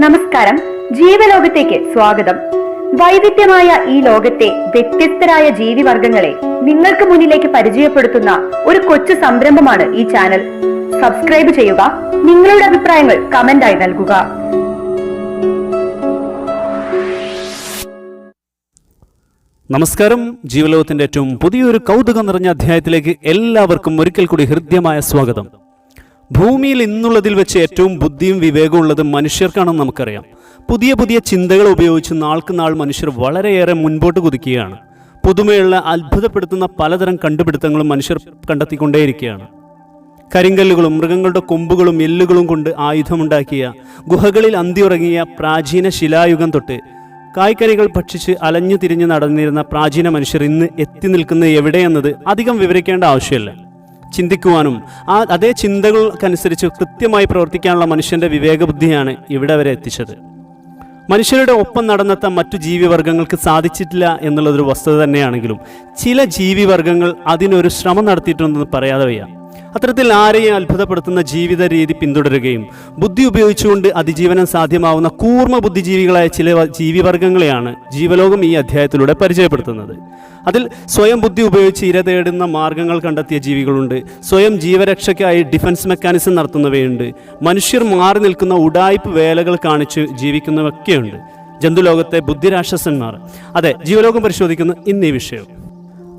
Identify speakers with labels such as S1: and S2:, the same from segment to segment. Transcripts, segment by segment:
S1: നമസ്കാരം. ജീവലോകത്തേക്ക് സ്വാഗതം. വൈവിധ്യമായ ഈ ലോകത്തെ വ്യത്യസ്തരായ ജീവിവർഗങ്ങളെ നിങ്ങൾക്ക് മുന്നിലേക്ക് പരിചയപ്പെടുത്തുന്ന ഒരു കൊച്ചു സംരംഭമാണ് ഈ ചാനൽ. സബ്സ്ക്രൈബ് ചെയ്യുക നിങ്ങളുടെ അഭിപ്രായങ്ങൾ കമന്റായി നൽകുക.
S2: നമസ്കാരം. ജീവലോകത്തിന്റെ ഏറ്റവും പുതിയൊരു കൗതുകം നിറഞ്ഞ അധ്യായത്തിലേക്ക് എല്ലാവർക്കും ഒരിക്കൽ കൂടി ഹൃദ്യമായ സ്വാഗതം. ഭൂമിയിൽ ഇന്നുള്ളതിൽ വെച്ച് ഏറ്റവും ബുദ്ധിയും വിവേകവും ഉള്ളത് മനുഷ്യർക്കാണെന്ന് നമുക്കറിയാം. പുതിയ പുതിയ ചിന്തകൾ ഉപയോഗിച്ച് നാൾക്ക് നാൾ മനുഷ്യർ വളരെയേറെ മുൻപോട്ട് കുതിക്കുകയാണ്. പുതുമയുള്ള അത്ഭുതപ്പെടുത്തുന്ന പലതരം കണ്ടുപിടുത്തങ്ങളും മനുഷ്യർ കണ്ടെത്തിക്കൊണ്ടേയിരിക്കുകയാണ്. കരിങ്കല്ലുകളും മൃഗങ്ങളുടെ കൊമ്പുകളും എല്ലുകളും കൊണ്ട് ആയുധമുണ്ടാക്കിയ ഗുഹകളിൽ അന്തിയുറങ്ങിയ പ്രാചീന ശിലായുഗം തൊട്ട് കായ്ക്കനികൾ ഭക്ഷിച്ച് അലഞ്ഞു തിരിഞ്ഞ് നടന്നിരുന്ന പ്രാചീന മനുഷ്യർ ഇന്ന് എത്തി നിൽക്കുന്നത് എവിടെയെന്നത് അധികം വിവരിക്കേണ്ട ആവശ്യമില്ല. ചിന്തിക്കുവാനും ആ അതേ ചിന്തകൾക്കനുസരിച്ച് കൃത്യമായി പ്രവർത്തിക്കാനുള്ള മനുഷ്യന്റെ വിവേകബുദ്ധിയാണ് ഇവിടെ വരെ എത്തിച്ചത്. മനുഷ്യരുടെ ഒപ്പം നടന്നെത്താൻ മറ്റു ജീവിവർഗങ്ങൾക്ക് സാധിച്ചിട്ടില്ല എന്നുള്ളതൊരു വസ്തുത തന്നെയാണെങ്കിലും ചില ജീവിവർഗങ്ങൾ അതിനൊരു ശ്രമം നടത്തിയിട്ടുണ്ടെന്ന് പറയാതെ വയ്യ. അത്തരത്തിൽ ആരെയും അത്ഭുതപ്പെടുത്തുന്ന ജീവിത രീതി പിന്തുടരുകയും ബുദ്ധി ഉപയോഗിച്ചുകൊണ്ട് അതിജീവനം സാധ്യമാവുന്ന കൂർമ്മ ബുദ്ധിജീവികളായ ചില ജീവിവർഗങ്ങളെയാണ് ജീവലോകം ഈ അധ്യായത്തിലൂടെ പരിചയപ്പെടുത്തുന്നത്. അതിൽ സ്വയം ബുദ്ധി ഉപയോഗിച്ച് ഇര തേടുന്ന മാർഗങ്ങൾ കണ്ടെത്തിയ ജീവികളുണ്ട്. സ്വയം ജീവരക്ഷയ്ക്കായി ഡിഫൻസ് മെക്കാനിസം നടത്തുന്നവയുണ്ട്. മനുഷ്യർ മാറി നിൽക്കുന്ന ഉടായ്പ് വേലകൾ കാണിച്ച് ജീവിക്കുന്നവയൊക്കെയുണ്ട്. ജന്തുലോകത്തെ ബുദ്ധിരാക്ഷസന്മാർ. അതെ ജീവലോകം പരിശോധിക്കുന്ന ഇന്നീ വിഷയം.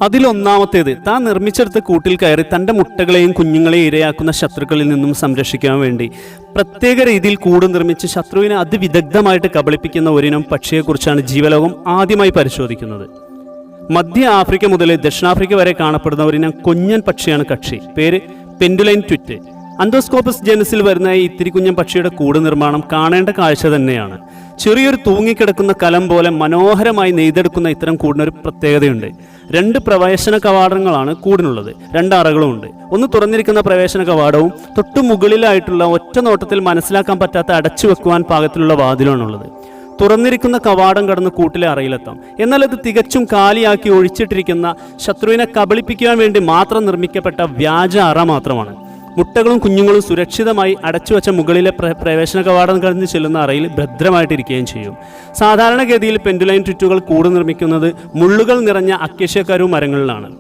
S2: അതിലൊന്നാമത്തേത് താൻ നിർമ്മിച്ചെടുത്ത കൂട്ടിൽ കയറി തന്റെ മുട്ടകളെയും കുഞ്ഞുങ്ങളെയും ഇരയാക്കുന്ന ശത്രുക്കളിൽ നിന്നും സംരക്ഷിക്കാൻ വേണ്ടി. പ്രത്യേക രീതിയിൽ കൂട് നിർമ്മിച്ച് ശത്രുവിനെ അതിവിദഗ്ധമായിട്ട് കബളിപ്പിക്കുന്ന ഒരിനം പക്ഷിയെക്കുറിച്ചാണ് ജീവലോകം ആദ്യമായി പരിശോധിക്കുന്നത്. മധ്യ ആഫ്രിക്ക മുതൽ ദക്ഷിണാഫ്രിക്ക വരെ കാണപ്പെടുന്ന ഒരിനം കുഞ്ഞൻ പക്ഷിയാണ് കക്ഷി. പേര് പെൻഡുലൈൻ ട്വിറ്റ്. അന്തോസ്കോപ്പസ് ജനസിൽ വരുന്ന ഈ ഇത്തിരി കുഞ്ഞൻ പക്ഷിയുടെ കൂട് നിർമ്മാണം കാണേണ്ട കാഴ്ച തന്നെയാണ്. ചെറിയൊരു തൂങ്ങിക്കിടക്കുന്ന കലം പോലെ മനോഹരമായി നെയ്തെടുക്കുന്ന ഇത്തരം കൂടിനൊരു പ്രത്യേകതയുണ്ട്. രണ്ട് പ്രവേശന കവാടങ്ങളാണ് കൂടിനുള്ളത്. രണ്ട് അറകളുമുണ്ട് ഒന്ന് തുറന്നിരിക്കുന്ന പ്രവേശന കവാടവും തൊട്ടു മുകളിലായിട്ടുള്ള ഒറ്റ നോട്ടത്തിൽ മനസ്സിലാക്കാൻ പറ്റാത്ത അടച്ചു വെക്കുവാൻ പാകത്തിലുള്ള വാതിലുമാണുള്ളത്. തുറന്നിരിക്കുന്ന കവാടം കടന്ന് കൂട്ടിലെ അറയിലെത്താം. എന്നാൽ അത് തികച്ചും കാലിയാക്കി ഒഴിച്ചിട്ടിരിക്കുന്ന ശത്രുവിനെ കബളിപ്പിക്കുവാൻ വേണ്ടി മാത്രം നിർമ്മിക്കപ്പെട്ട വ്യാജ അറ മാത്രമാണ്. മുട്ടകളും കുഞ്ഞുങ്ങളും സുരക്ഷിതമായി അടച്ചു വച്ച മുകളിലെ പ്ര- പ്രവേശന കവാടം കടന്ന് ചെല്ലുന്ന അറയിൽ ഭദ്രമായിട്ടിരിക്കുകയും ചെയ്യും. സാധാരണഗതിയിൽ പെൻഡുലൈൻ ട്വിറ്റുകൾ കൂട് നിർമ്മിക്കുന്നത് മുള്ളുകൾ നിറഞ്ഞ അക്കേഷ്യക്കരു മരങ്ങളിലാണ്.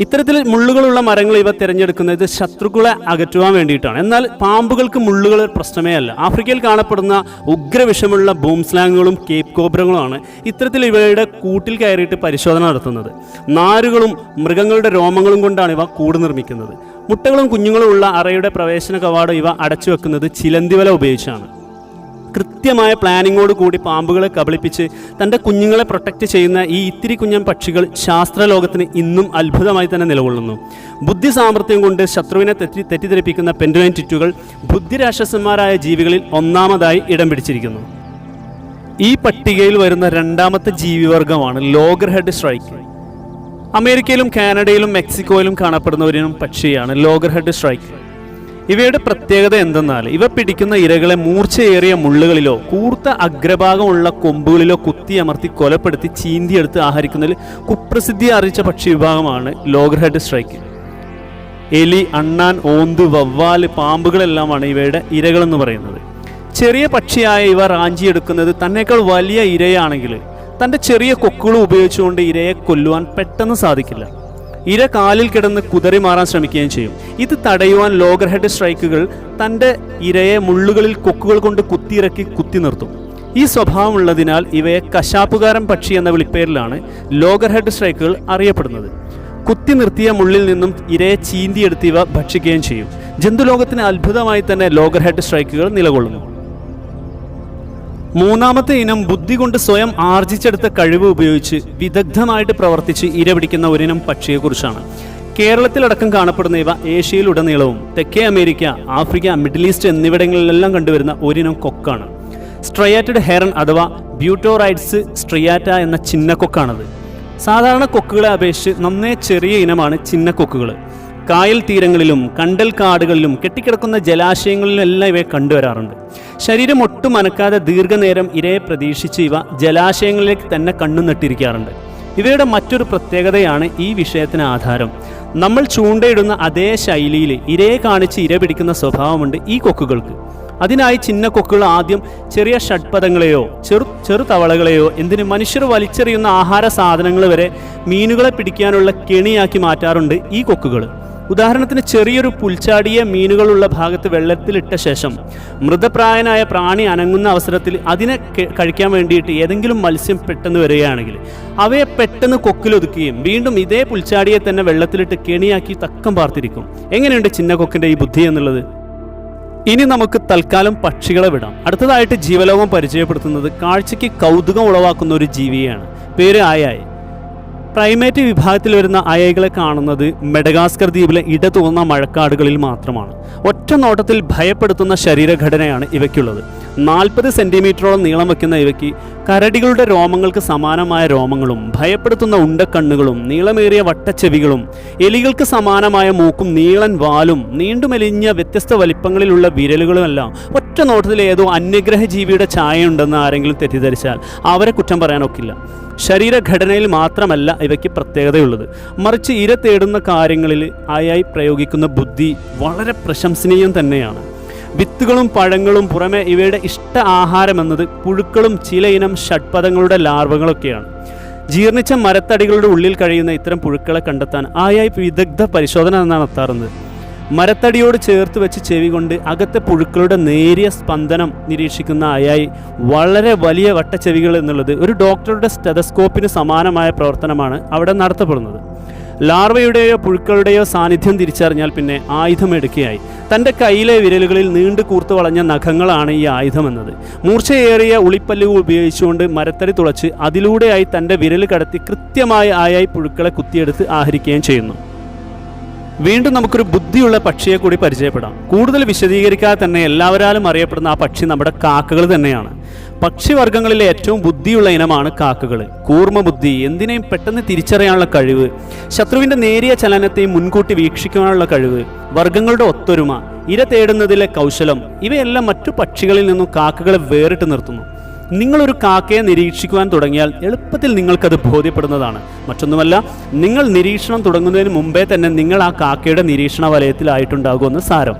S2: ഇത്തരത്തിൽ മുള്ളുകളുള്ള മരങ്ങൾ ഇവ തിരഞ്ഞെടുക്കുന്നത് ശത്രുക്കളെ അകറ്റുവാൻ വേണ്ടിയിട്ടാണ്. എന്നാൽ പാമ്പുകൾക്ക് മുള്ളുകൾ പ്രശ്നമേ അല്ല. ആഫ്രിക്കയിൽ കാണപ്പെടുന്ന ഉഗ്രവിഷമുള്ള ബൂംസ്ലാങ്ങുകളും കേപ്പ് കോബ്രങ്ങളുമാണ് ഇത്തരത്തിൽ ഇവയുടെ കൂട്ടിൽ കയറിയിട്ട് പരിശോധന നടത്തുന്നത്. നാരുകളും മൃഗങ്ങളുടെ രോമങ്ങളും കൊണ്ടാണ് ഇവ കൂട് നിർമ്മിക്കുന്നത്. മുട്ടകളും കുഞ്ഞുങ്ങളും ഉള്ള അറയുടെ പ്രവേശന കവാടം ഇവ അടച്ചു വെക്കുന്നത് ചിലന്തിവല ഉപയോഗിച്ചാണ്. കൃത്യമായ പ്ലാനിങ്ങോട് കൂടി പാമ്പുകളെ കബളിപ്പിച്ച് തന്റെ കുഞ്ഞുങ്ങളെ പ്രൊട്ടക്റ്റ് ചെയ്യുന്ന ഈ ഇത്തിരി കുഞ്ഞൻ പക്ഷികൾ ശാസ്ത്രലോകത്തിന് ഇന്നും അത്ഭുതമായി തന്നെ നിലകൊള്ളുന്നു. ബുദ്ധി സാമർഥ്യം കൊണ്ട് ശത്രുവിനെ തെറ്റി തെറ്റിദ്ധരിപ്പിക്കുന്ന പെൻഡുലൈൻ ടിറ്റുകൾ ബുദ്ധിരാക്ഷസന്മാരായ ജീവികളിൽ ഒന്നാമതായി ഇടം പിടിച്ചിരിക്കുന്നു. ഈ പട്ടികയിൽ വരുന്ന രണ്ടാമത്തെ ജീവിവർഗമാണ് ലോഗർ ഹെഡ് സ്ട്രൈക്ക്. അമേരിക്കയിലും കാനഡയിലും മെക്സിക്കോയിലും കാണപ്പെടുന്ന ഒരു പക്ഷിയാണ് ലോഗർ ഹെഡ് സ്ട്രൈക്ക്. ഇവയുടെ പ്രത്യേകത എന്തെന്നാൽ ഇവ പിടിക്കുന്ന ഇരകളെ മൂർച്ചയേറിയ മുള്ളുകളിലോ കൂർത്ത അഗ്രഭാഗമുള്ള കൊമ്പുകളിലോ കുത്തിയമർത്തി കൊലപ്പെടുത്തി ചീന്തിയെടുത്ത് ആഹരിക്കുന്നതിൽ കുപ്രസിദ്ധി അറിയിച്ച പക്ഷി വിഭാഗമാണ് ലോഗർ ഹെഡ് സ്ട്രൈക്ക്. എലി അണ്ണാൻ ഓന്ത് വവ്വാൽ പാമ്പുകളെല്ലാമാണ് ഇവയുടെ ഇരകളെന്ന് പറയുന്നത്. ചെറിയ പക്ഷിയായ ഇവ റാഞ്ചിയെടുക്കുന്നത് തന്നേക്കാൾ വലിയ ഇരയാണെങ്കിൽ തന്റെ ചെറിയ കൊക്കുകൾ ഉപയോഗിച്ചുകൊണ്ട് ഇരയെ കൊല്ലുവാൻ പെട്ടെന്ന് സാധിക്കില്ല. ഇര കാലിൽ കിടന്ന് കുതറി മാറാൻ ശ്രമിക്കുകയും ചെയ്യും. ഇത് തടയുവാൻ ലോഗർ ഹെഡ് സ്ട്രൈക്കുകൾ തന്റെ ഇരയെ മുള്ളുകളിൽ കൊക്കുകൾ കൊണ്ട് കുത്തിയിറക്കി കുത്തി നിർത്തും. ഈ സ്വഭാവമുള്ളതിനാൽ ഇവയെ കശാപ്പുകാരൻ പക്ഷി എന്ന വിളിപ്പേരിലാണ് ലോഗർ ഹെഡ് സ്ട്രൈക്കുകൾ അറിയപ്പെടുന്നത്. കുത്തി നിർത്തിയ മുള്ളിൽ നിന്നും ഇരയെ ചീന്തിയെടുത്ത് ഇവ ഭക്ഷിക്കുകയും ചെയ്യും. ജന്തുലോകത്തിന് അത്ഭുതമായി തന്നെ ലോഗർ ഹെഡ് സ്ട്രൈക്കുകൾ നിലകൊള്ളുന്നു. മൂന്നാമത്തെ ഇനം ബുദ്ധി കൊണ്ട് സ്വയം ആർജിച്ചെടുത്ത കഴിവ് ഉപയോഗിച്ച് വിദഗ്ധമായിട്ട് പ്രവർത്തിച്ച് ഇരപിടിക്കുന്ന ഒരിനം പക്ഷിയെക്കുറിച്ചാണ്. കേരളത്തിലടക്കം കാണപ്പെടുന്ന ഇവ ഏഷ്യയിലുടനീളവും തെക്കേ അമേരിക്ക ആഫ്രിക്ക മിഡിൽ ഈസ്റ്റ് എന്നിവിടങ്ങളിലെല്ലാം കണ്ടുവരുന്ന ഒരിനം കൊക്കാണ്. സ്ട്രയാറ്റഡ് ഹെറൺ അഥവാ ബ്യൂട്ടോറൈഡ്സ് സ്ട്രിയാറ്റ എന്ന ചിന്നക്കൊക്കാണത്. സാധാരണ കൊക്കുകളെ അപേക്ഷിച്ച് നന്നേ ചെറിയ ഇനമാണ് ചിന്നക്കൊക്കുകൾ കായൽ തീരങ്ങളിലും കണ്ടൽ കാടുകളിലും കെട്ടിക്കിടക്കുന്ന ജലാശയങ്ങളിലും എല്ലാം ഇവയെ കണ്ടുവരാറുണ്ട്. ശരീരം ഒട്ടും അനക്കാതെ ദീർഘനേരം ഇരയെ പ്രതീക്ഷിച്ച് ഇവ ജലാശയങ്ങളിലേക്ക് തന്നെ കണ്ണു നട്ടിരിക്കാറുണ്ട്. ഇവയുടെ മറ്റൊരു പ്രത്യേകതയാണ് ഈ വിഷയത്തിന് ആധാരം. നമ്മൾ ചൂണ്ടയിടുന്ന അതേ ശൈലിയിൽ ഇരയെ കാണിച്ച് ഇര പിടിക്കുന്ന സ്വഭാവമുണ്ട് ഈ കൊക്കുകൾക്ക്. അതിനായി ചിന്ന കൊക്കുകൾ ആദ്യം ചെറിയ ഷഡ്പദങ്ങളെയോ ചെറു ചെറു തവളകളെയോ എന്തിന് മനുഷ്യർ വലിച്ചെറിയുന്ന ആഹാര സാധനങ്ങൾ വരെ മീനുകളെ പിടിക്കാനുള്ള കെണിയാക്കി മാറ്റാറുണ്ട് ഈ കൊക്കുകൾ. ഉദാഹരണത്തിന് ചെറിയൊരു പുൽച്ചാടിയ മീനുകളുള്ള ഭാഗത്ത് വെള്ളത്തിലിട്ട ശേഷം മൃതപ്രായനായ പ്രാണി അനങ്ങുന്ന അവസരത്തിൽ അതിനെ കഴിക്കാൻ വേണ്ടിയിട്ട് ഏതെങ്കിലും മത്സ്യം പെട്ടെന്ന് വരികയാണെങ്കിൽ അവയെ പെട്ടെന്ന് കൊക്കിലൊതുക്കുകയും വീണ്ടും ഇതേ പുൽച്ചാടിയെ തന്നെ വെള്ളത്തിലിട്ട് കെണിയാക്കി തക്കം പാർത്തിരിക്കും. എങ്ങനെയുണ്ട് ചിന്ന കൊക്കിന്റെ ഈ ബുദ്ധി എന്നുള്ളത്? ഇനി നമുക്ക് തൽക്കാലം പക്ഷികളെ വിടാം. അടുത്തതായിട്ട് ജീവലോകം പരിചയപ്പെടുത്തുന്നത് കാഴ്ചയ്ക്ക് കൗതുകം ഉളവാക്കുന്ന ഒരു ജീവിയാണ്. പേര് ആയായി. പ്രൈമേറ്റ് വിഭാഗത്തിൽ വരുന്ന അയകളെ കാണുന്നത് മെഡഗാസ്കർ ദ്വീപിലെ ഇടതൂർന്ന മഴക്കാടുകളിൽ മാത്രമാണ്. ഒറ്റ നോട്ടത്തിൽ ഭയപ്പെടുത്തുന്ന ശരീരഘടനയാണ് ഇവയ്ക്കുള്ളത്. നാൽപ്പത് സെന്റിമീറ്ററോളം നീളം വയ്ക്കുന്ന ഇവയ്ക്ക് കരടികളുടെ രോമങ്ങൾക്ക് സമാനമായ രോമങ്ങളും ഭയപ്പെടുത്തുന്ന ഉണ്ടക്കണ്ണുകളും നീളമേറിയ വട്ടച്ചെവികളും എലികൾക്ക് സമാനമായ മൂക്കും നീളൻ വാലും നീണ്ടുമെലിഞ്ഞ വ്യത്യസ്ത വലിപ്പങ്ങളിലുള്ള വിരലുകളുമെല്ലാം ഒറ്റ നോട്ടത്തിൽ ഏതോ അന്യഗ്രഹ ജീവിയുടെ ഛായയുണ്ടെന്ന് ആരെങ്കിലും തെറ്റിദ്ധരിച്ചാൽ അവരെ കുറ്റം പറയാനൊക്കില്ല. ശരീരഘടനയിൽ മാത്രമല്ല ഇവയ്ക്ക് പ്രത്യേകതയുള്ളത്. മറിച്ച് ഇര തേടുന്ന കാര്യങ്ങളിൽ ആയായി പ്രയോഗിക്കുന്ന ബുദ്ധി വളരെ പ്രശംസനീയം തന്നെയാണ്. വിത്തുകളും പഴങ്ങളും പുറമെ ഇവയുടെ ഇഷ്ട ആഹാരം എന്നത് പുഴുക്കളും ചിലയിനം ഷഡ്പദങ്ങളുടെ ലാർവകളൊക്കെയാണ്. ജീർണിച്ച മരത്തടികളുടെ ഉള്ളിൽ കഴിയുന്ന ഇത്തരം പുഴുക്കളെ കണ്ടെത്താൻ ആയായി വിദഗ്ധ പരിശോധന എന്നാണ് നടത്താറുണ്ട് മരത്തടിയോട് ചേർത്ത് വെച്ച് ചെവി കൊണ്ട് അകത്തെ പുഴുക്കളുടെ നേരിയ സ്പന്ദനം നിരീക്ഷിക്കുന്ന ആയായി വളരെ വലിയ വട്ടച്ചെവികൾ എന്നുള്ളത് ഒരു ഡോക്ടറുടെ സ്റ്റെതസ്കോപ്പിന് സമാനമായ പ്രവർത്തനമാണ് അവിടെ നടത്തപ്പെടുന്നത്. ലാർവയുടെയോ പുഴുക്കളുടെയോ സാന്നിധ്യം തിരിച്ചറിഞ്ഞാൽ പിന്നെ ആയുധം എടുക്കുകയായി തന്റെ കയ്യിലെ വിരലുകളിൽ നീണ്ടു കൂർത്തു വളഞ്ഞ നഖങ്ങളാണ് ഈ ആയുധമെന്നത്. മൂർച്ചയേറിയ ഉളിപ്പല്ലുകൾ ഉപയോഗിച്ചുകൊണ്ട് മരത്തടി തുളച്ച് അതിലൂടെയായി തന്റെ വിരൽ കടത്തി കൃത്യമായി ആയായി പുഴുക്കളെ കുത്തിയെടുത്ത് ആഹരിക്കുകയും ചെയ്യുന്നു. വീണ്ടും നമുക്കൊരു ബുദ്ധിയുള്ള പക്ഷിയെ കൂടി പരിചയപ്പെടാം. കൂടുതൽ വിശദീകരിക്കാതെ തന്നെ എല്ലാവരാലും അറിയപ്പെടുന്ന ആ പക്ഷി നമ്മുടെ കാക്കകൾ തന്നെയാണ്. പക്ഷിവർഗങ്ങളിലെ ഏറ്റവും ബുദ്ധിയുള്ള ഇനമാണ് കാക്കകൾ. കൂർമ്മ ബുദ്ധി എന്തിനേയും പെട്ടെന്ന് തിരിച്ചറിയാനുള്ള കഴിവ് ശത്രുവിന്റെ നേരിയ ചലനത്തെയും മുൻകൂട്ടി വീക്ഷിക്കാനുള്ള കഴിവ് വർഗങ്ങളുടെ ഒത്തൊരുമ ഇര തേടുന്നതിലെ കൗശലം ഇവയെല്ലാം മറ്റു പക്ഷികളിൽ നിന്നും കാക്കകളെ വേറിട്ട് നിർത്തുന്നു. നിങ്ങളൊരു കാക്കയെ നിരീക്ഷിക്കുവാൻ തുടങ്ങിയാൽ എളുപ്പത്തിൽ നിങ്ങൾക്കത് ബോധ്യപ്പെടുന്നതാണ്. മറ്റൊന്നുമല്ല നിങ്ങൾ നിരീക്ഷണം തുടങ്ങുന്നതിന് മുമ്പേ തന്നെ നിങ്ങൾ ആ കാക്കയുടെ നിരീക്ഷണ വലയത്തിലായിട്ടുണ്ടാകുമെന്ന് സാരം.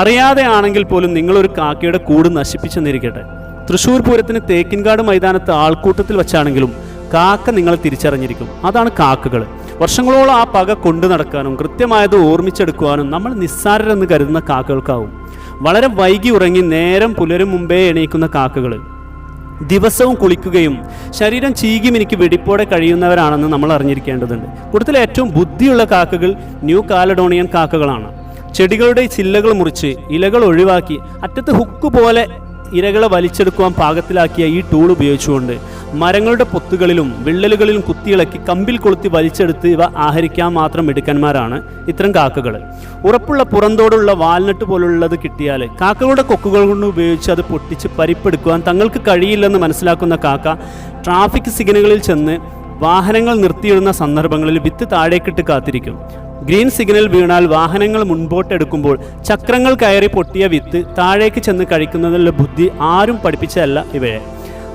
S2: അറിയാതെ ആണെങ്കിൽ പോലും നിങ്ങളൊരു കാക്കയുടെ കൂട് നശിപ്പിച്ചെന്നിരിക്കട്ടെ തൃശ്ശൂർ പൂരത്തിന് തേക്കിൻകാട് മൈതാനത്ത് ആൾക്കൂട്ടത്തിൽ വെച്ചാണെങ്കിലും കാക്ക നിങ്ങൾ തിരിച്ചറിഞ്ഞിരിക്കും. അതാണ് കാക്കകൾ. വർഷങ്ങളോളം ആ പക കൊണ്ടു നടക്കാനും കൃത്യമായത് ഓർമ്മിച്ചെടുക്കുവാനും നമ്മൾ നിസ്സാരരെന്ന് കരുതുന്ന കാക്കകൾക്കാവും. വളരെ വൈകി ഉറങ്ങി നേരം പുലരും മുമ്പേ എണീക്കുന്ന കാക്കകൾ. ദിവസവും കുളിക്കുകയും ശരീരം ചീകി മിനിക്ക് വെടിപ്പോടെ കഴിയുന്നവരാണെന്ന് നമ്മൾ അറിഞ്ഞിരിക്കേണ്ടതുണ്ട്. കൂട്ടത്തിലെ ഏറ്റവും ബുദ്ധിയുള്ള കാക്കകൾ ന്യൂ കാലഡോണിയൻ കാക്കകളാണ്. ചെടികളുടെ ചില്ലകൾ മുറിച്ച് ഇലകൾ ഒഴിവാക്കി അറ്റത്ത് ഹുക്ക് പോലെ ഇരകളെ വലിച്ചെടുക്കുവാൻ പാകത്തിലാക്കിയ ഈ ടൂൾ ഉപയോഗിച്ചുകൊണ്ട് മരങ്ങളുടെ പൊത്തുകളിലും വിള്ളലുകളിലും കുത്തിയിളക്കി കമ്പിൽ കൊളുത്തി വലിച്ചെടുത്ത് ഇവ ആഹരിക്കാൻ മാത്രം മിടുക്കന്മാരാണ്. ഇത്തരം കാക്കകൾ. ഉറപ്പുള്ള പുറന്തോടുള്ള വാൽനട്ട് പോലുള്ളത് കിട്ടിയാൽ കാക്കകളുടെ കൊക്കുകൾ കൊണ്ട് ഉപയോഗിച്ച് അത് പൊട്ടിച്ച് പരിപ്പെടുക്കുവാൻ തങ്ങൾക്ക് കഴിയില്ലെന്ന് മനസ്സിലാക്കുന്ന കാക്ക ട്രാഫിക് സിഗ്നലുകളിൽ ചെന്ന് വാഹനങ്ങൾ നിർത്തിയിടുന്ന സന്ദർഭങ്ങളിൽ വിത്ത് താഴേക്കിട്ട് കാത്തിരിക്കും. ഗ്രീൻ സിഗ്നൽ വീണാൽ വാഹനങ്ങൾ മുൻപോട്ടെടുക്കുമ്പോൾ ചക്രങ്ങൾ കയറി പൊട്ടിയ വിത്ത് താഴേക്ക് ചെന്ന് കഴിക്കുന്നതിനുള്ള ബുദ്ധി ആരും പഠിപ്പിച്ചതല്ല ഇവയെ.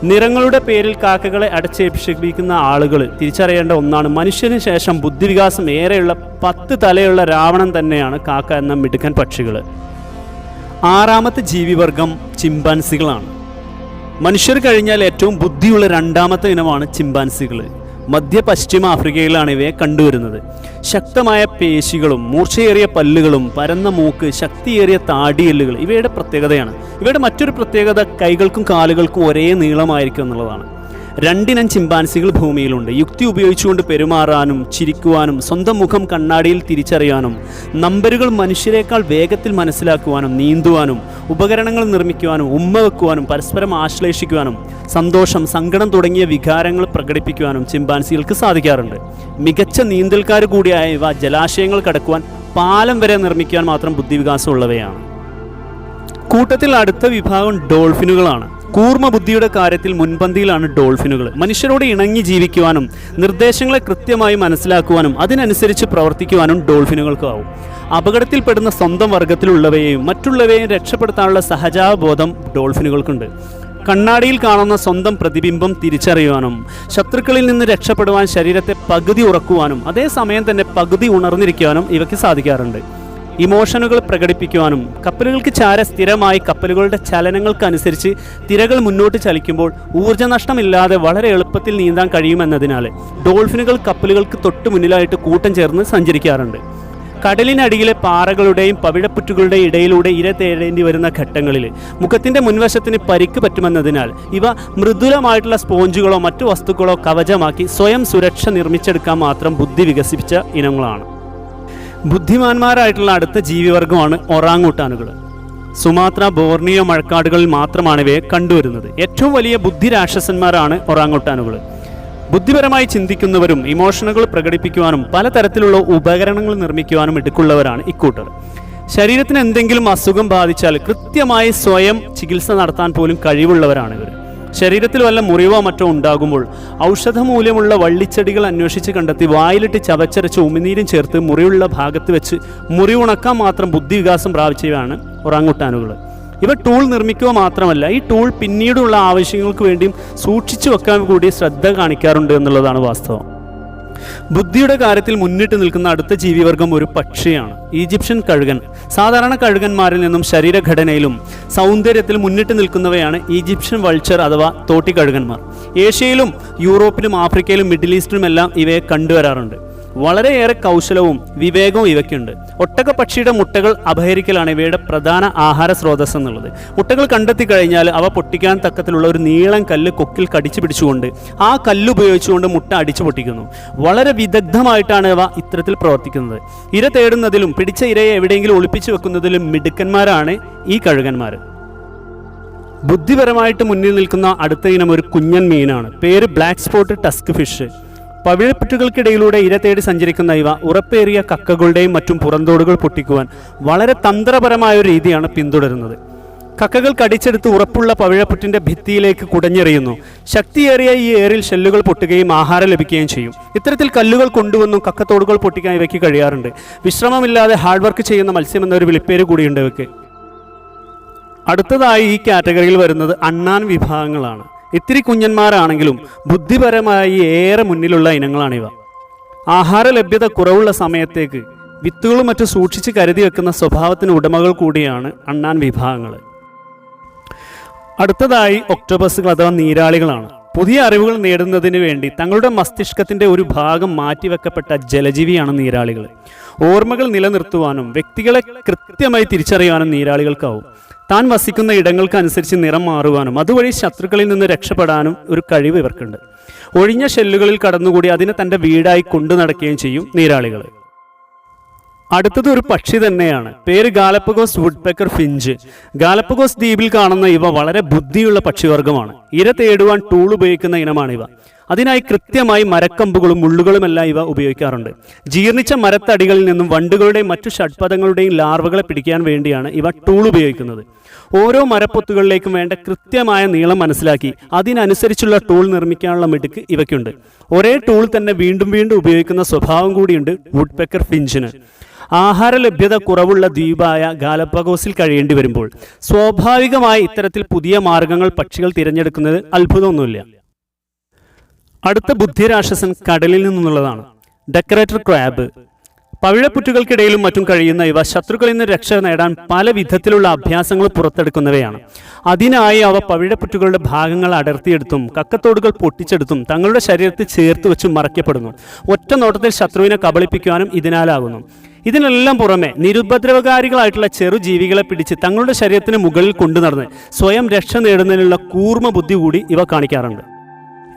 S2: നിറങ്ങളുടെ പേരിൽ കാക്കകളെ അടച്ചേപ്പിക്കുന്ന ആളുകൾ തിരിച്ചറിയേണ്ട ഒന്നാണ് മനുഷ്യന് ശേഷം ബുദ്ധിവികാസം ഏറെയുള്ള പത്ത് തലയുള്ള രാവണൻ തന്നെയാണ് കാക്ക എന്ന മിടുക്കൻ പക്ഷികൾ. ആറാമത്തെ ജീവിവർഗം ചിമ്പാൻസികളാണ്. മനുഷ്യർ കഴിഞ്ഞാൽ ഏറ്റവും ബുദ്ധിയുള്ള രണ്ടാമത്തെ ഇനമാണ് ചിമ്പാൻസികൾ. മധ്യ പശ്ചിമ ആഫ്രിക്കയിലാണ് ഇവയെ കണ്ടുവരുന്നത്. ശക്തമായ പേശികളും മൂർച്ചയേറിയ പല്ലുകളും പരന്ന മൂക്ക് ശക്തിയേറിയ താടിയെല്ലുകൾ ഇവയുടെ പ്രത്യേകതയാണ്. ഇവയുടെ മറ്റൊരു പ്രത്യേകത കൈകൾക്കും കാലുകൾക്കും ഒരേ നീളമായിരിക്കും എന്നുള്ളതാണ്. രണ്ടിനം ചിമ്പാൻസികൾ ഭൂമിയിലുണ്ട്. യുക്തി ഉപയോഗിച്ചുകൊണ്ട് പെരുമാറാനും ചിരിക്കുവാനും സ്വന്തം മുഖം കണ്ണാടിയിൽ തിരിച്ചറിയാനും നമ്പരുകൾ മനുഷ്യരെക്കാൾ വേഗത്തിൽ മനസ്സിലാക്കുവാനും നീന്തുവാനും ഉപകരണങ്ങൾ നിർമ്മിക്കുവാനും ഉമ്മ വെക്കുവാനും പരസ്പരം ആശ്ലേഷിക്കുവാനും സന്തോഷം സങ്കടം തുടങ്ങിയ വികാരങ്ങൾ പ്രകടിപ്പിക്കുവാനും ചിമ്പാൻസികൾക്ക് സാധിക്കാറുണ്ട്. മികച്ച നീന്തൽക്കാർ കൂടിയായ ഇവ ജലാശയങ്ങൾ കടക്കുവാൻ പാലം വരെ നിർമ്മിക്കുവാൻ മാത്രം ബുദ്ധിവികാസമുള്ളവയാണ്. കൂട്ടത്തിൽ അടുത്ത വിഭാഗം ഡോൾഫിനുകളാണ്. കൂർമ്മ ബുദ്ധിയുടെ കാര്യത്തിൽ മുൻപന്തിയിലാണ് ഡോൾഫിനുകൾ. മനുഷ്യരോട് ഇണങ്ങി ജീവിക്കുവാനും നിർദ്ദേശങ്ങളെ കൃത്യമായി മനസ്സിലാക്കുവാനും അതിനനുസരിച്ച് പ്രവർത്തിക്കുവാനും ഡോൾഫിനുകൾക്കാവും. അപകടത്തിൽപ്പെടുന്ന സ്വന്തം വർഗത്തിലുള്ളവയെയും മറ്റുള്ളവയെയും രക്ഷപ്പെടുത്താനുള്ള സഹജാവബോധം ഡോൾഫിനുകൾക്കുണ്ട്. കണ്ണാടിയിൽ കാണുന്ന സ്വന്തം പ്രതിബിംബം തിരിച്ചറിയുവാനും ശത്രുക്കളിൽ നിന്ന് രക്ഷപ്പെടുവാൻ ശരീരത്തെ പകുതി ഉറക്കുവാനും അതേസമയം തന്നെ പകുതി ഉണർന്നിരിക്കുവാനും ഇവയ്ക്ക് സാധിക്കാറുണ്ട്. ഇമോഷനുകൾ പ്രകടിപ്പിക്കുവാനും കപ്പലുകൾക്ക് ചാര സ്ഥിരമായി കപ്പലുകളുടെ ചലനങ്ങൾക്കനുസരിച്ച് തിരകൾ മുന്നോട്ട് ചലിക്കുമ്പോൾ ഊർജനഷ്ടമില്ലാതെ വളരെ എളുപ്പത്തിൽ നീന്താൻ കഴിയുമെന്നതിനാൽ ഡോൾഫിനുകൾ കപ്പലുകൾക്ക് തൊട്ടു മുന്നിലായിട്ട് കൂട്ടം ചേർന്ന് സഞ്ചരിക്കാറുണ്ട്. കടലിനടിയിലെ പാറകളുടെയും പവിഴപ്പുറ്റുകളുടെയും ഇടയിലൂടെ ഇര തേടേണ്ടി വരുന്ന ഘട്ടങ്ങളിൽ മുഖത്തിന്റെ മുൻവശത്തിന് പരിക്ക് പറ്റുമെന്നതിനാൽ ഇവ മൃദുലമായിട്ടുള്ള സ്പോഞ്ചുകളോ മറ്റു വസ്തുക്കളോ കവചമാക്കി സ്വയം സുരക്ഷ നിർമ്മിച്ചെടുക്കാൻ മാത്രം ബുദ്ധി വികസിപ്പിച്ച ഇനങ്ങളാണ്. ബുദ്ധിമാന്മാരായിട്ടുള്ള അടുത്ത ജീവിവർഗമാണ് ഒറാങ്ങൂട്ടാനുകൾ. സുമാത്ര ബോർണിയോ മഴക്കാടുകളിൽ മാത്രമാണ് ഇവയെ കണ്ടുവരുന്നത്. ഏറ്റവും വലിയ ബുദ്ധിരാക്ഷസന്മാരാണ് ഒറാങ്ങൂട്ടാനുകൾ. ബുദ്ധിപരമായി ചിന്തിക്കുന്നവരും ഇമോഷനുകൾ പ്രകടിപ്പിക്കുവാനും പലതരത്തിലുള്ള ഉപകരണങ്ങൾ നിർമ്മിക്കുവാനും ഇടുക്കുള്ളവരാണ് ഇക്കൂട്ടർ. ശരീരത്തിന് എന്തെങ്കിലും അസുഖം ബാധിച്ചാൽ കൃത്യമായി സ്വയം ചികിത്സ നടത്താൻ പോലും കഴിവുള്ളവരാണ് ഇവർ. ശരീരത്തിൽ വല്ല മുറിവോ മറ്റോ ഉണ്ടാകുമ്പോൾ ഔഷധമൂല്യമുള്ള വള്ളിച്ചെടികൾ അന്വേഷിച്ച് കണ്ടെത്തി വായിലിട്ട് ചവച്ചരച്ച് ഉമിനീരും ചേർത്ത് മുറിവുള്ള ഭാഗത്ത് വെച്ച് മുറി ഉണക്കാൻ മാത്രം ബുദ്ധിവികാസം പ്രാപിച്ചവയാണ് ഒറാങ്ങുട്ടാനുകൾ. ഇവ ടൂൾ നിർമ്മിക്കുക മാത്രമല്ല ഈ ടൂൾ പിന്നീടുള്ള ആവശ്യങ്ങൾക്ക് വേണ്ടിയും സൂക്ഷിച്ചു വെക്കാൻ കൂടി ശ്രദ്ധ കാണിക്കാറുണ്ട് എന്നുള്ളതാണ് വാസ്തവം. ബുദ്ധിയുടെ കാര്യത്തിൽ മുന്നിട്ട് നിൽക്കുന്ന അടുത്ത ജീവിവർഗം ഒരു പക്ഷിയാണ്. ഈജിപ്ഷ്യൻ കഴുകൻ. സാധാരണ കഴുകന്മാരിൽ നിന്നും ശരീരഘടനയിലും സൗന്ദര്യത്തിൽ മുന്നിട്ട് നിൽക്കുന്നവയാണ് ഈജിപ്ഷ്യൻ വൾച്ചർ അഥവാ തോട്ടി കഴുകന്മാർ ഏഷ്യയിലും യൂറോപ്പിലും ആഫ്രിക്കയിലും മിഡിൽ ഈസ്റ്റിലുമെല്ലാം ഇവയെ കണ്ടുവരാറുണ്ട്. വളരെയേറെ കൗശലവും വിവേകവും ഇവയ്ക്കുണ്ട്. ഒട്ടക പക്ഷിയുടെ മുട്ടകൾ അപഹരിക്കലാണ് ഇവയുടെ പ്രധാന ആഹാര സ്രോതസ് എന്നുള്ളത്. മുട്ടകൾ കണ്ടെത്തി കഴിഞ്ഞാൽ അവ പൊട്ടിക്കാൻ തക്കത്തിലുള്ള ഒരു നീളം കല്ല് കൊക്കിൽ കടിച്ചു പിടിച്ചുകൊണ്ട് ആ കല്ല് ഉപയോഗിച്ചുകൊണ്ട് മുട്ട അടിച്ചു പൊട്ടിക്കുന്നു. വളരെ വിദഗ്ധമായിട്ടാണ് അവ ഇത്തരത്തിൽ പ്രവർത്തിക്കുന്നത്. ഇര തേടുന്നതിലും പിടിച്ച ഇരയെ എവിടെയെങ്കിലും ഒളിപ്പിച്ചു വെക്കുന്നതിലും മിടുക്കന്മാരാണ് ഈ കഴുകന്മാർ. ബുദ്ധിപരമായിട്ട് മുന്നിൽ നിൽക്കുന്ന അടുത്ത ഇനം ഒരു കുഞ്ഞൻ മീനാണ്. പേര് ബ്ലാക്ക് സ്പോട്ട് ടസ്ക് ഫിഷ് പവിഴപ്പുറ്റുകൾക്കിടയിലൂടെ ഇര തേടി സഞ്ചരിക്കുന്ന ഇവ ഉറപ്പേറിയ കക്കകളുടെയും മറ്റും പുറന്തോടുകൾ പൊട്ടിക്കുവാൻ വളരെ തന്ത്രപരമായ ഒരു രീതിയാണ് പിന്തുടരുന്നത്. കക്കകൾ കടിച്ചെടുത്ത് ഉറപ്പുള്ള പവിഴപ്പുറ്റിന്റെ ഭിത്തിയിലേക്ക് കുടഞ്ഞെറിയുന്നു. ശക്തിയേറിയ ഈ ഏറിൽ ഷെല്ലുകൾ പൊട്ടുകയും ആഹാരം ലഭിക്കുകയും ചെയ്യും. ഇത്തരത്തിൽ കല്ലുകൾ കൊണ്ടുവന്നും കക്കത്തോടുകൾ പൊട്ടിക്കാൻ ഇവയ്ക്ക് കഴിയാറുണ്ട്. വിശ്രമമില്ലാതെ ഹാർഡ് വർക്ക് ചെയ്യുന്ന മത്സ്യം എന്നൊരു വിളിപ്പേര് കൂടിയുണ്ട് ഇവയ്ക്ക്. അടുത്തതായി ഈ കാറ്റഗറിയിൽ വരുന്നത് അണ്ണാൻ വിഭാഗങ്ങളാണ്. ഇത്തിരി കുഞ്ഞന്മാരാണെങ്കിലും ബുദ്ധിപരമായി ഏറെ മുന്നിലുള്ള ഇനങ്ങളാണിവ. ആഹാര ലഭ്യത കുറവുള്ള സമയത്തേക്ക് വിത്തുകളും മറ്റും സൂക്ഷിച്ച് കരുതി വെക്കുന്ന സ്വഭാവത്തിന് ഉടമകൾ കൂടിയാണ് അണ്ണാൻ വിഭാഗങ്ങൾ. അടുത്തതായി ഒക്ടോബസുകൾ അഥവാ നീരാളികളാണ്. പുതിയ അറിവുകൾ നേടുന്നതിന് വേണ്ടി തങ്ങളുടെ മസ്തിഷ്കത്തിന്റെ ഒരു ഭാഗം മാറ്റിവെക്കപ്പെട്ട ജലജീവിയാണ് നീരാളികൾ. ഓർമ്മകൾ നിലനിർത്തുവാനും വ്യക്തികളെ കൃത്യമായി തിരിച്ചറിയാനും നീരാളികൾക്കാവും. താൻ വസിക്കുന്ന ഇടങ്ങൾക്കനുസരിച്ച് നിറം മാറുവാനും അതുവഴി ശത്രുക്കളിൽ നിന്ന് രക്ഷപ്പെടാനും ഒരു കഴിവ് ഇവർക്കുണ്ട്. ഒഴിഞ്ഞ ഷെല്ലുകളിൽ കടന്നുകൂടി അതിനെ തന്റെ വീടായി കൊണ്ടു നടക്കുകയും ചെയ്യും നീരാളികൾ അടുത്തത് ഒരു പക്ഷി തന്നെയാണ്. പേര് ഗാലപ്പഗോസ് വുഡ്പെക്കർ ഫിഞ്ച്. ഗാലപ്പഗോസ് ദ്വീപിൽ കാണുന്ന ഇവ വളരെ ബുദ്ധിയുള്ള പക്ഷിവർഗമാണ് ഇര തേടുവാൻ ടൂൾ ഉപയോഗിക്കുന്ന ഇനമാണ് ഇവ അതിനായി കൃത്യമായി മരക്കമ്പുകളും മുള്ളുകളുമെല്ലാം ഇവ ഉപയോഗിക്കാറുണ്ട്. ജീർണിച്ച മരത്തടികളിൽ നിന്നും വണ്ടുകളുടെയും മറ്റു ഷഡ്പഥങ്ങളുടെയും ലാർവകളെ പിടിക്കാൻ വേണ്ടിയാണ് ഇവ ടൂൾ ഉപയോഗിക്കുന്നത്. ഓരോ മരപ്പൊത്തുകളിലേക്കും വേണ്ട കൃത്യമായ നീളം മനസ്സിലാക്കി അതിനനുസരിച്ചുള്ള ടൂൾ നിർമ്മിക്കാനുള്ള മിടുക്ക് ഇവയ്ക്കുണ്ട്. ഒരേ ടൂൾ തന്നെ വീണ്ടും വീണ്ടും ഉപയോഗിക്കുന്ന സ്വഭാവം കൂടിയുണ്ട് വുഡ്പെക്കർ ഫിഞ്ചിന്. ആഹാര ലഭ്യത കുറവുള്ള ദ്വീപായ ഗാലപ്പഗോസിൽ കഴിയേണ്ടി വരുമ്പോൾ സ്വാഭാവികമായി ഇത്തരത്തിൽ പുതിയ മാർഗങ്ങൾ പക്ഷികൾ തിരഞ്ഞെടുക്കുന്നത് അത്ഭുതമൊന്നുമില്ല. അടുത്ത ബുദ്ധിരാക്ഷസൻ കടലിൽ നിന്നുള്ളതാണ്. Decorator crab. പവിഴപ്പുറ്റുകൾക്കിടയിലും മറ്റും കഴിയുന്ന ഇവ ശത്രുക്കളിൽ നിന്ന് രക്ഷ നേടാൻ പല വിധത്തിലുള്ള അഭ്യാസങ്ങൾ പുറത്തെടുക്കുന്നവയാണ്. അതിനായി അവ പവിഴപ്പുറ്റുകളുടെ ഭാഗങ്ങൾ അടർത്തിയെടുത്തും കക്കത്തോടുകൾ പൊട്ടിച്ചെടുത്തും തങ്ങളുടെ ശരീരത്തിൽ ചേർത്ത് വെച്ചും മറയ്ക്കപ്പെടുന്നു. ഒറ്റ നോട്ടത്തിൽ ശത്രുവിനെ കബളിപ്പിക്കുവാനും ഇതിനാലാകുന്നു. ഇതിനെല്ലാം പുറമെ നിരുപദ്രവകാരികളായിട്ടുള്ള ചെറു ജീവികളെ പിടിച്ച് തങ്ങളുടെ ശരീരത്തിന് മുകളിൽ കൊണ്ടു നടന്ന് സ്വയം രക്ഷ നേടുന്നതിനുള്ള കൂർമ്മ ബുദ്ധി കൂടി ഇവ കാണിക്കാറുണ്ട്.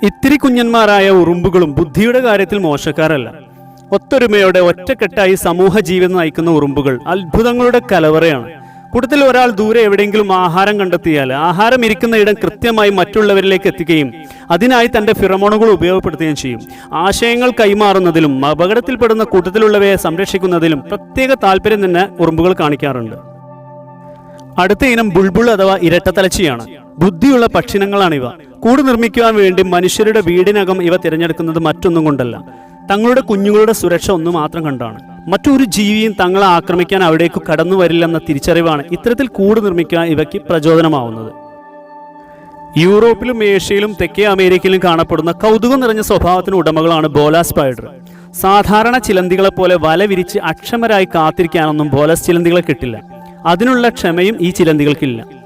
S2: ഇത്തിരി കുഞ്ഞന്മാരായ ഉറുമ്പുകളും ബുദ്ധിയുടെ കാര്യത്തിൽ മോശക്കാരല്ല. ഒത്തൊരുമയോടെ ഒറ്റക്കെട്ടായി സമൂഹ ജീവിതം നയിക്കുന്ന ഉറുമ്പുകൾ അത്ഭുതങ്ങളുടെ കലവറയാണ്. കൂട്ടത്തിൽ ഒരാൾ ദൂരെ എവിടെയെങ്കിലും ആഹാരം കണ്ടെത്തിയാൽ ആഹാരം ഇരിക്കുന്ന ഇടം കൃത്യമായി മറ്റുള്ളവരിലേക്ക് എത്തിക്കുകയും അതിനായി തന്റെ ഫിറമോണുകൾ ഉപയോഗപ്പെടുത്തുകയും ചെയ്യും. ആശയങ്ങൾ കൈമാറുന്നതിലും അപകടത്തിൽപ്പെടുന്ന കൂട്ടത്തിലുള്ളവയെ സംരക്ഷിക്കുന്നതിലും പ്രത്യേക താല്പര്യം തന്നെ ഉറുമ്പുകൾ കാണിക്കാറുണ്ട്. അടുത്ത ഇനം ബുൾബുൾ അഥവാ ഇരട്ടത്തലച്ചിയാണ്. ബുദ്ധിയുള്ള പക്ഷിനങ്ങളാണിവ. കൂട് നിർമ്മിക്കുവാൻ വേണ്ടി മനുഷ്യരുടെ വീടിനകം ഇവ തിരഞ്ഞെടുക്കുന്നത് മറ്റൊന്നും കൊണ്ടല്ല. തങ്ങളുടെ കുഞ്ഞുങ്ങളുടെ സുരക്ഷ ഒന്ന് മാത്രം കണ്ടാണ്. മറ്റൊരു ജീവിയും തങ്ങളെ ആക്രമിക്കാൻ അവിടേക്ക് കടന്നു വരില്ലെന്ന തിരിച്ചറിവാണ് ഇത്തരത്തിൽ കൂട് നിർമ്മിക്കാൻ ഇവയ്ക്ക് പ്രചോദനമാവുന്നത്. യൂറോപ്പിലും ഏഷ്യയിലും തെക്കേ അമേരിക്കയിലും കാണപ്പെടുന്ന കൗതുകം നിറഞ്ഞ സ്വഭാവത്തിന് ഉടമകളാണ് ബോല സ്പൈഡർ. സാധാരണ ചിലന്തികളെ പോലെ വല വിരിച്ച് അക്ഷമരായി കാത്തിരിക്കാനൊന്നും ബോലസ് ചിലന്തികളെ കിട്ടില്ല. അതിനുള്ള ക്ഷമയും ഈ ചിലന്തികൾക്കില്ല.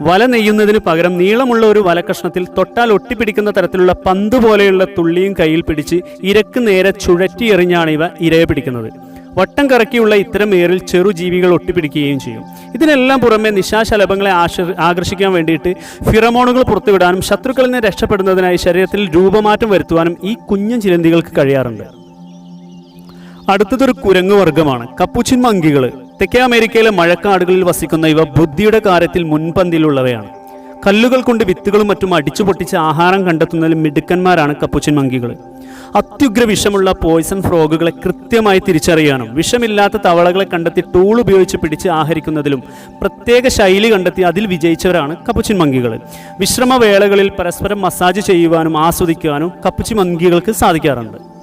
S2: വല നെയ്യുന്നതിന് പകരം നീളമുള്ള ഒരു വലക്കഷ്ണത്തിൽ തൊട്ടാൽ ഒട്ടിപ്പിടിക്കുന്ന തരത്തിലുള്ള പന്ത് പോലെയുള്ള തുള്ളിയും കയ്യിൽ പിടിച്ച് ഇരക്ക് നേരെ ചുഴറ്റി എറിഞ്ഞാണ് ഇവ ഇരയെ പിടിക്കുന്നത്. വട്ടം കറക്കിയുള്ള ഇത്തരം ഏറിൽ ചെറു ജീവികൾ ഒട്ടിപ്പിടിക്കുകയും ചെയ്യും. ഇതിനെല്ലാം പുറമെ നിശാശലഭങ്ങളെ ആകർഷിക്കാൻ വേണ്ടിയിട്ട് ഫിറമോണുകൾ പുറത്തുവിടാനും ശത്രുക്കളിൽ നിന്ന് രക്ഷപ്പെടുന്നതിനായി ശരീരത്തിൽ രൂപമാറ്റം വരുത്തുവാനും ഈ കുഞ്ഞു ചിലന്തികൾക്ക് കഴിയാറുണ്ട്. അടുത്തതൊരു കുരങ്ങു വർഗമാണ് കപ്പുച്ചിൻ മങ്കികൾ തെക്കേ അമേരിക്കയിലെ മഴക്കാടുകളിൽ വസിക്കുന്ന ഇവ ബുദ്ധിയുടെ കാര്യത്തിൽ മുൻപന്തിയിലുള്ളവയാണ്. കല്ലുകൾ കൊണ്ട് വിത്തുകളും മറ്റും അടിച്ചു പൊട്ടിച്ച് ആഹാരം കണ്ടെത്തുന്നതിൽ മിടുക്കന്മാരാണ് കപ്പുച്ചിൻ മങ്കികൾ അത്യുഗ്ര വിഷമുള്ള പോയ്സൺ ഫ്രോഗുകളെ കൃത്യമായി തിരിച്ചറിയാനും വിഷമില്ലാത്ത തവളകളെ കണ്ടെത്തി ടൂൾ ഉപയോഗിച്ച് പിടിച്ച് ആഹരിക്കുന്നതിലും പ്രത്യേക ശൈലി കണ്ടെത്തി അതിൽ വിജയിച്ചവരാണ് കപ്പുച്ചിൻ മങ്കികൾ വിശ്രമവേളകളിൽ പരസ്പരം മസാജ് ചെയ്യുവാനും ആസ്വദിക്കുവാനും കപ്പുച്ചിൻ മങ്കികൾക്ക് സാധിക്കാറുണ്ട്.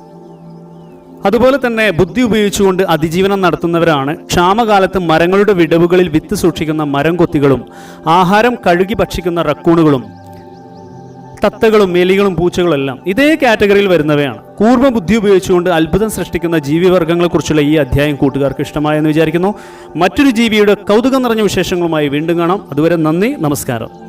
S2: അതുപോലെ തന്നെ ബുദ്ധി ഉപയോഗിച്ചുകൊണ്ട് അതിജീവനം നടത്തുന്നവരാണ്. ക്ഷാമകാലത്ത് മരങ്ങളുടെ വിടവുകളിൽ വിത്ത് സൂക്ഷിക്കുന്ന മരം കൊത്തികളും ആഹാരം കഴുകി ഭക്ഷിക്കുന്ന റക്കൂണുകളും തത്തകളും എലികളും പൂച്ചകളും എല്ലാം ഇതേ കാറ്റഗറിയിൽ വരുന്നവയാണ്. കൂർമ്മ ബുദ്ധി ഉപയോഗിച്ചുകൊണ്ട് അത്ഭുതം സൃഷ്ടിക്കുന്ന ജീവിവർഗങ്ങളെക്കുറിച്ചുള്ള ഈ അധ്യായം കൂട്ടുകാർക്ക് ഇഷ്ടമായെന്ന് വിചാരിക്കുന്നു. മറ്റൊരു ജീവിയുടെ കൗതുകം നിറഞ്ഞ വിശേഷങ്ങളുമായി വീണ്ടും കാണാം. അതുവരെ നന്ദി നമസ്കാരം.